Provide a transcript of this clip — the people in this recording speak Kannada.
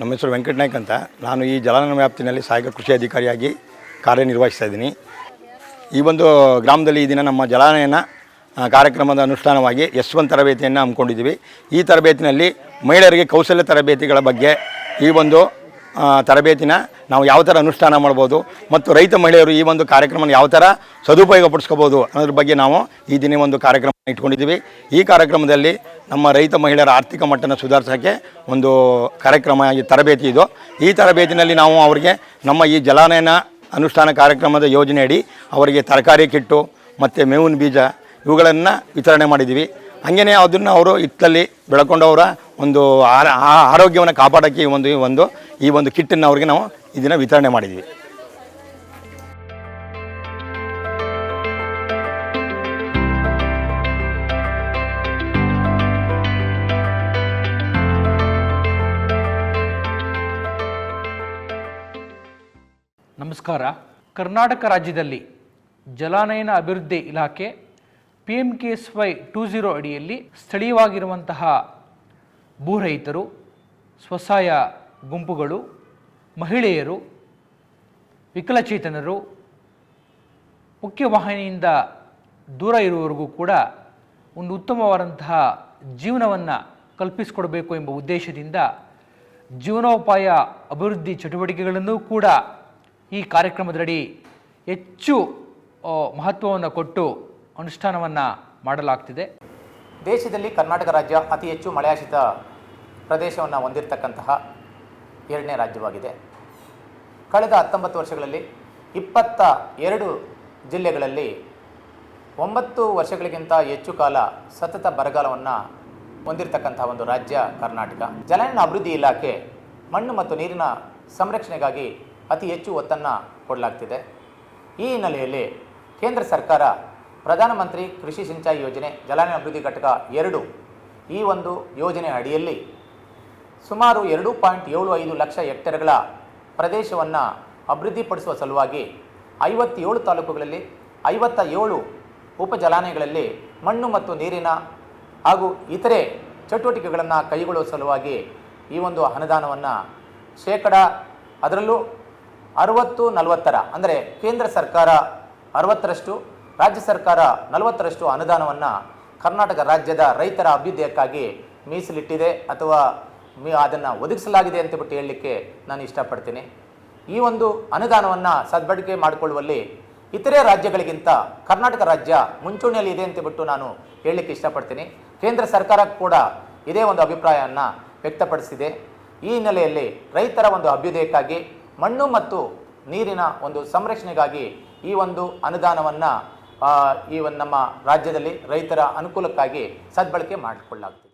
ನಮ್ಮ ಹೆಸರು ವೆಂಕಟ ನಾಯ್ಕ್ ಅಂತ. ನಾನು ಈ ಜಲಾನಯನ ವ್ಯಾಪ್ತಿನಲ್ಲಿ ಸಹಾಯಕ ಕೃಷಿ ಅಧಿಕಾರಿಯಾಗಿ ಕಾರ್ಯನಿರ್ವಹಿಸ್ತಾ ಇದ್ದೀನಿ. ಈ ಒಂದು ಗ್ರಾಮದಲ್ಲಿ ಈ ದಿನ ನಮ್ಮ ಜಲಾನಯನ ಕಾರ್ಯಕ್ರಮದ ಅನುಷ್ಠಾನವಾಗಿ ಎಸ್ ಒನ್ ತರಬೇತಿಯನ್ನು ಹಮ್ಮಿಕೊಂಡಿದ್ದೀವಿ. ಈ ತರಬೇತಿನಲ್ಲಿ ಮಹಿಳೆಯರಿಗೆ ಕೌಶಲ್ಯ ತರಬೇತಿಗಳ ಬಗ್ಗೆ ಈ ಒಂದು ತರಬೇತಿನ ನಾವು ಯಾವ ಥರ ಅನುಷ್ಠಾನ ಮಾಡ್ಬೋದು ಮತ್ತು ರೈತ ಮಹಿಳೆಯರು ಈ ಒಂದು ಕಾರ್ಯಕ್ರಮನ ಯಾವ ಥರ ಸದುಪಯೋಗಪಡಿಸ್ಕೋಬೋದು ಅನ್ನೋದ್ರ ಬಗ್ಗೆ ನಾವು ಈ ದಿನ ಒಂದು ಕಾರ್ಯಕ್ರಮ ಇಟ್ಕೊಂಡಿದ್ದೀವಿ. ಈ ಕಾರ್ಯಕ್ರಮದಲ್ಲಿ ನಮ್ಮ ರೈತ ಮಹಿಳೆಯರ ಆರ್ಥಿಕ ಮಟ್ಟನ ಸುಧಾರಿಸೋಕ್ಕೆ ಒಂದು ಕಾರ್ಯಕ್ರಮ ಈ ತರಬೇತಿ ಇದು. ಈ ತರಬೇತಿನಲ್ಲಿ ನಾವು ಅವರಿಗೆ ನಮ್ಮ ಈ ಜಲಾನಯನ ಅನುಷ್ಠಾನ ಕಾರ್ಯಕ್ರಮದ ಯೋಜನೆಯಡಿ ಅವರಿಗೆ ತರಕಾರಿ ಕಿಟ್ಟು ಮತ್ತು ಮೇವಿನ ಬೀಜ ಇವುಗಳನ್ನು ವಿತರಣೆ ಮಾಡಿದ್ದೀವಿ. ಹಾಗೆಯೇ ಅದನ್ನು ಅವರು ಇತ್ತಲ್ಲಿ ಬೆಳಕೊಂಡವರ ಒಂದು ಆರೋಗ್ಯವನ್ನು ಕಾಪಾಡೋಕ್ಕೆ ಈ ಒಂದು ಈ ಒಂದು ಈ ಒಂದು ಕಿಟ್ಟನ್ನು ಅವರಿಗೆ ನಾವು ಇದನ್ನು ವಿತರಣೆ ಮಾಡಿದ್ದೀವಿ. ನಮಸ್ಕಾರ. ಕರ್ನಾಟಕ ರಾಜ್ಯದಲ್ಲಿ ಜಲಾನಯನ ಅಭಿವೃದ್ಧಿ ಇಲಾಖೆ P M K S Y two zero ಅಡಿಯಲ್ಲಿ ಸ್ಥಳೀಯವಾಗಿರುವಂತಹ ಭೂರಹಿತರು ಸ್ವಸಹಾಯ ಗುಂಪುಗಳು, ಮಹಿಳೆಯರು, ವಿಕಲಚೇತನರು, ಮುಖ್ಯ ವಾಹಿನಿಯಿಂದ ದೂರ ಇರುವವರೆಗೂ ಕೂಡ ಒಂದು ಉತ್ತಮವಾದಂತಹ ಜೀವನವನ್ನು ಕಲ್ಪಿಸಿಕೊಡಬೇಕು ಎಂಬ ಉದ್ದೇಶದಿಂದ ಜೀವನೋಪಾಯ ಅಭಿವೃದ್ಧಿ ಚಟುವಟಿಕೆಗಳನ್ನು ಕೂಡ ಈ ಕಾರ್ಯಕ್ರಮದಡಿ ಹೆಚ್ಚು ಮಹತ್ವವನ್ನು ಕೊಟ್ಟು ಅನುಷ್ಠಾನವನ್ನು ಮಾಡಲಾಗ್ತಿದೆ. ದೇಶದಲ್ಲಿ ಕರ್ನಾಟಕ ರಾಜ್ಯ ಅತಿ ಹೆಚ್ಚು ಮಳೆಯಾಶ್ರಿತ ಪ್ರದೇಶವನ್ನು ಹೊಂದಿರತಕ್ಕಂತಹ ಎರಡನೇ ರಾಜ್ಯವಾಗಿದೆ. ಕಳೆದ ಹತ್ತೊಂಬತ್ತು ವರ್ಷಗಳಲ್ಲಿ ಇಪ್ಪತ್ತ ಎರಡು ಜಿಲ್ಲೆಗಳಲ್ಲಿ ಒಂಬತ್ತು ವರ್ಷಗಳಿಗಿಂತ ಹೆಚ್ಚು ಕಾಲ ಸತತ ಬರಗಾಲವನ್ನು ಹೊಂದಿರತಕ್ಕಂತಹ ಒಂದು ರಾಜ್ಯ ಕರ್ನಾಟಕ. ಜಲಾನಯನ ಅಭಿವೃದ್ಧಿ ಇಲಾಖೆ ಮಣ್ಣು ಮತ್ತು ನೀರಿನ ಸಂರಕ್ಷಣೆಗಾಗಿ ಅತಿ ಹೆಚ್ಚು ಒತ್ತನ್ನು ಕೊಡಲಾಗ್ತಿದೆ. ಈ ಹಿನ್ನೆಲೆಯಲ್ಲಿ ಕೇಂದ್ರ ಸರ್ಕಾರ ಪ್ರಧಾನಮಂತ್ರಿ ಕೃಷಿ ಸಿಂಚಾಯಿ ಯೋಜನೆ, ಜಲಾನಯನ ಅಭಿವೃದ್ಧಿ ಘಟಕ ಎರಡು ಈ ಒಂದು ಯೋಜನೆ ಅಡಿಯಲ್ಲಿ ಸುಮಾರು ಎರಡು ಪಾಯಿಂಟ್ ಏಳು ಐದು ಲಕ್ಷ ಹೆಕ್ಟೇರ್ಗಳ ಪ್ರದೇಶವನ್ನು ಅಭಿವೃದ್ಧಿಪಡಿಸುವ ಸಲುವಾಗಿ ಐವತ್ತೇಳು ತಾಲೂಕುಗಳಲ್ಲಿ ಐವತ್ತ ಏಳು ಉಪ ಜಲಾನಯಗಳಲ್ಲಿ ಮಣ್ಣು ಮತ್ತು ನೀರಿನ ಹಾಗೂ ಇತರೆ ಚಟುವಟಿಕೆಗಳನ್ನು ಕೈಗೊಳ್ಳುವ ಸಲುವಾಗಿ ಈ ಒಂದು ಅನುದಾನವನ್ನು ಶೇಕಡ ಅದರಲ್ಲೂ ಅರವತ್ತು ನಲವತ್ತರ, ಅಂದರೆ ಕೇಂದ್ರ ಸರ್ಕಾರ ಅರವತ್ತರಷ್ಟು, ರಾಜ್ಯ ಸರ್ಕಾರ ನಲವತ್ತರಷ್ಟು ಅನುದಾನವನ್ನು ಕರ್ನಾಟಕ ರಾಜ್ಯದ ರೈತರ ಅಭ್ಯುದಯಕ್ಕಾಗಿ ಮೀಸಲಿಟ್ಟಿದೆ ಅಥವಾ ಮೀ ಅದನ್ನು ಒದಗಿಸಲಾಗಿದೆ ಅಂತ ಬಿಟ್ಟು ಹೇಳಲಿಕ್ಕೆ ನಾನು ಇಷ್ಟಪಡ್ತೀನಿ. ಈ ಒಂದು ಅನುದಾನವನ್ನು ಸದ್ಬಳಕೆ ಮಾಡಿಕೊಳ್ಳುವಲ್ಲಿ ಇತರೆ ರಾಜ್ಯಗಳಿಗಿಂತ ಕರ್ನಾಟಕ ರಾಜ್ಯ ಮುಂಚೂಣಿಯಲ್ಲಿ ಇದೆ ಅಂತಬಿಟ್ಟು ನಾನು ಹೇಳಲಿಕ್ಕೆ ಇಷ್ಟಪಡ್ತೀನಿ. ಕೇಂದ್ರ ಸರ್ಕಾರ ಕೂಡ ಇದೇ ಒಂದು ಅಭಿಪ್ರಾಯವನ್ನು ವ್ಯಕ್ತಪಡಿಸಿದೆ. ಈ ಹಿನ್ನೆಲೆಯಲ್ಲಿ ರೈತರ ಒಂದು ಅಭ್ಯುದಯಕ್ಕಾಗಿ ಮಣ್ಣು ಮತ್ತು ನೀರಿನ ಒಂದು ಸಂರಕ್ಷಣೆಗಾಗಿ ಈ ಒಂದು ಅನುದಾನವನ್ನು ಈ ಒಂದು ನಮ್ಮ ರಾಜ್ಯದಲ್ಲಿ ರೈತರ ಅನುಕೂಲಕ್ಕಾಗಿ ಸದ್ಬಳಕೆ ಮಾಡಿಕೊಳ್ಳಲಾಗ್ತದೆ.